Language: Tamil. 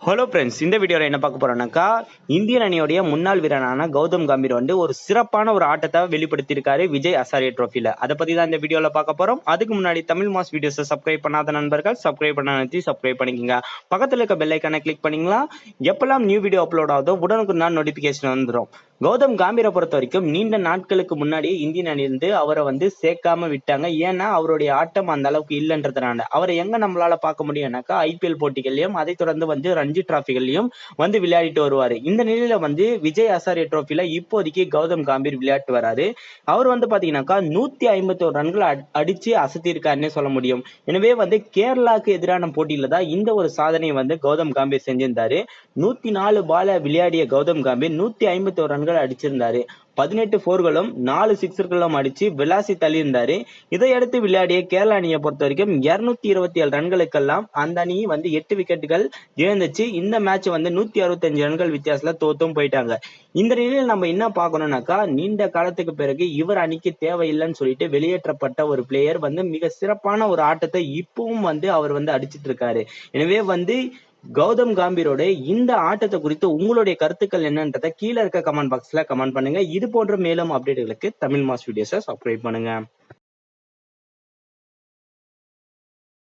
ஹலோ ஃப்ரெண்ட்ஸ் இந்த வீடியோவில் என்ன பார்க்க போறோம்னாக்கா இந்தியன் அணியோடைய முன்னாள் வீரரான கௌதம் கம்பீர் வந்து ஒரு சிறப்பான ஒரு ஆட்டத்தை வெளிப்படுத்தியிருக்காரு விஜய் அசாரிய ட்ரோஃபியில் அதை பற்றி தான் இந்த வீடியோவில் பார்க்க போகிறோம் அதுக்கு முன்னாடி தமிழ் மாஸ் வீடியோஸை சப்ஸ்கிரைப் பண்ணாத நண்பர்கள் சப்ஸ்கிரைப் பண்ண நினைச்சு சப்ஸ்கிரைப் பண்ணிக்கோங்க. பக்கத்தில் இருக்க பெல்லைக்கான கிளிக் பண்ணிங்களா? எப்பெல்லாம் நியூ வீடியோ அப்லோட் ஆகுதோ உடனுக்கு நான் நோட்டிஃபிகேஷன் வந்துடும் கௌதம் காம்பீரை பொறுத்த வரைக்கும் நீண்ட நாட்களுக்கு முன்னாடி இந்தியன் அணிலிருந்து அவரை வந்து சேர்க்காம விட்டாங்க. ஏன்னா அவருடைய ஆட்டம் அந்த அளவுக்கு இல்லைன்றதுனால. அவரை எங்க நம்மளால பார்க்க முடியும்னாக்கா ஐபிஎல் போட்டிகள்லயும் அதை தொடர்ந்து வந்து ரஞ்சி டிராஃபிகள்லயும் வந்து விளையாடிட்டு வருவாரு. இந்த நிலையில வந்து விஜய் அசாரிய ட்ரோஃபில இப்போதைக்கு கௌதம் காம்பீர் விளையாட்டு வராரு. அவர் வந்து பாத்தீங்கன்னாக்கா நூத்தி ஐம்பத்தி ஒரு ரன்கள் அடிச்சு அசத்திருக்காருன்னே சொல்ல முடியும். எனவே வந்து கேரளாக்கு எதிரான போட்டியில தான் இந்த ஒரு சாதனையை வந்து கௌதம் காம்பீர் செஞ்சிருந்தாரு. நூத்தி நாலு பால விளையாடிய கௌதம் காம்பீர் நூத்தி ஐம்பத்தி ஒரு ரன்கள் அடிச்சிருந்தாரு. பதினெட்டு போர்களும் நாலு சிக்ஸர்களும் அடிச்சு விளாசி தள்ளியிருந்தாரு. இதையடுத்து விளையாடிய கேரள அணியை பொறுத்த வரைக்கும் இருநூத்தி இருபத்தி ஏழு ரன்களுக்கெல்லாம் அந்த அணி வந்து எட்டு விக்கெட்டுகள் இழந்துச்சு. இந்த மேட்ச் வந்து நூத்தி அறுபத்தஞ்சு ரன்கள் வித்தியாசத்துல தோத்தும் போயிட்டாங்க. இந்த நிலையில் நம்ம என்ன பார்க்கணும்னாக்கா நீண்ட காலத்துக்கு பிறகு இவர் அணிக்கு தேவையில்லைன்னு சொல்லிட்டு வெளியேற்றப்பட்ட ஒரு பிளேயர் வந்து மிக சிறப்பான ஒரு ஆட்டத்தை இப்பவும் வந்து அவர் வந்து அடிச்சிட்டு இருக்காரு. எனவே வந்து கௌதம் காம்பீரோட இந்த ஆட்டத்தை குறித்து உங்களுடைய கருத்துக்கள் என்னன்றத கீழே இருக்க கமெண்ட் பாக்ஸ்ல கமெண்ட் பண்ணுங்க. இது போன்ற மேலும் அப்டேட்டுகளுக்கு தமிழ் மாஸ் வீடியோஸை சப்ஸ்கிரைப் பண்ணுங்க.